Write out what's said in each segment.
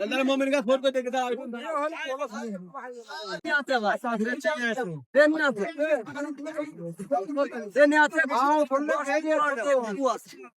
अल्लाह मोमिन का फ़ोन को देख था देने आते हैं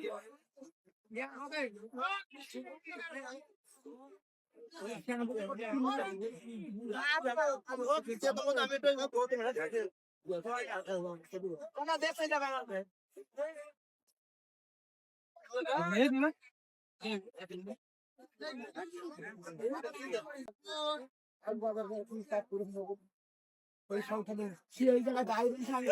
আমি ওই সংখ্যাতে সে ওই জায়গায় দাঁড়িয়ে আমি